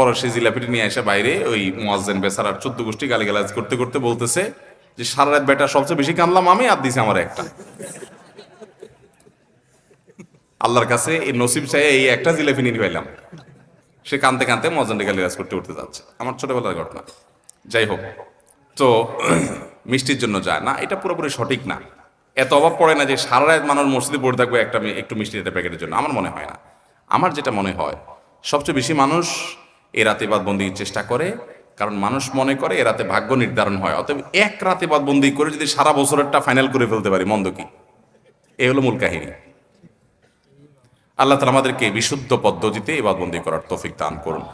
পরে সে জিলাপিটি নিয়ে এসে বাইরে ওই মোয়াজ্জেন বেসারার চোদ্দ গোষ্ঠী গালিগালাজ করতে করতে বলতেছে যে, সারা রাত বেটা সবচেয়ে বেশি কানলাম আমি, আর দিছে আমার একটা। আল্লাহর কাছে এই নসিব চাই এই একটা জিলাপি নিয়ে পাইলাম সে কানতে কানতে মজানডে গালিগালাজ করতে উঠতে যাচ্ছে। আমার ছোটবেলার ঘটনা। যাই হোক, তো মিষ্টির জন্য যায়। না, এটা পুরোপুরি সঠিক না। এত অভাব পড়ে না যে সারা রাত মানুষ মসজিদে পড়ে থাকবে একটা একটু মিষ্টি একটা প্যাকেটের জন্য। আমার মনে হয় না। আমার যেটা মনে হয়, সবচেয়ে বেশি মানুষ এ রাতে বাদবন্দির চেষ্টা করে, কারণ মানুষ মনে করে এ রাতে ভাগ্য নির্ধারণ হয়। অতএব এক রাতে বাদবন্দি করে যদি সারা বছরেরটা ফাইনাল করে ফেলতে পারি, মন্দ কি? এই হলো মূল কাহিনী। আল্লাহ তালা আমাদেরকে বিশুদ্ধ পদ্ধতিতে এ এবাদবন্দি করার তৌফিক দান করুন।